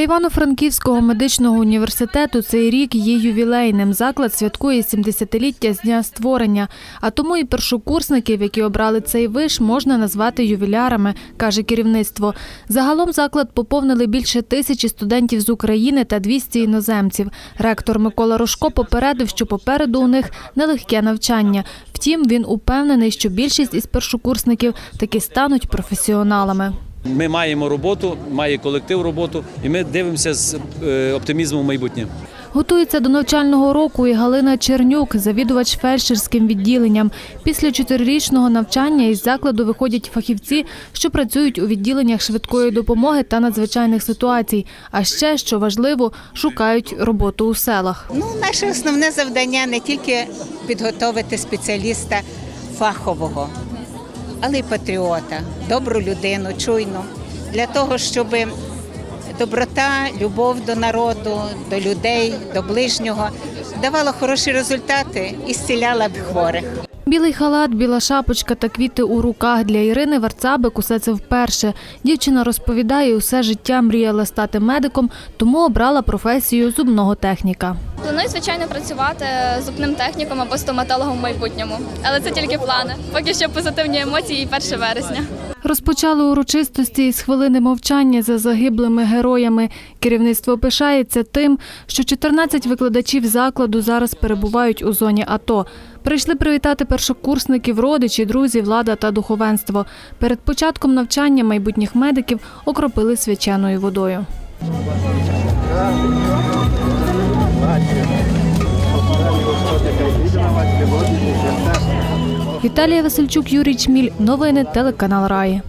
Івано-Франківського медичного університету цей рік є ювілейним. Заклад святкує 70-ліття з дня створення. А тому і першокурсників, які обрали цей виш, можна назвати ювілярами, каже керівництво. Загалом заклад поповнили більше тисячі студентів з України та 200 іноземців. Ректор Микола Рожко попередив, що попереду у них нелегке навчання. Втім, він упевнений, що більшість із першокурсників таки стануть професіоналами. Ми маємо роботу, має колектив роботу, і ми дивимося з е, оптимізмом в майбутнє. Готується до навчального року і Галина Чернюк, завідувач фельдшерським відділенням. Після чотирирічного навчання із закладу виходять фахівці, що працюють у відділеннях швидкої допомоги та надзвичайних ситуацій. А ще, що важливо, шукають роботу у селах. Ну, наше основне завдання не тільки підготовити спеціаліста фахового, але й патріота, добру людину, чуйну, для того, щоб доброта, любов до народу, до людей, до ближнього давала хороші результати і зціляла б хворих. Білий халат, біла шапочка та квіти у руках для Ірини Варцабик усе це вперше. Дівчина розповідає, усе життя мріяла стати медиком, тому обрала професію зубного техніка. Планую, звичайно, працювати зубним техніком або стоматологом в майбутньому. Але це тільки плани. Поки що позитивні емоції і 1 вересня. Розпочали урочистості із хвилини мовчання за загиблими героями. Керівництво пишається тим, що 14 викладачів закладу зараз перебувають у зоні АТО. Прийшли привітати першокурсників, родичі, друзі, влада та духовенство. Перед початком навчання майбутніх медиків окропили свяченою водою. Віталія Васильчук, Юрій Чміль. Новини телеканал Раї.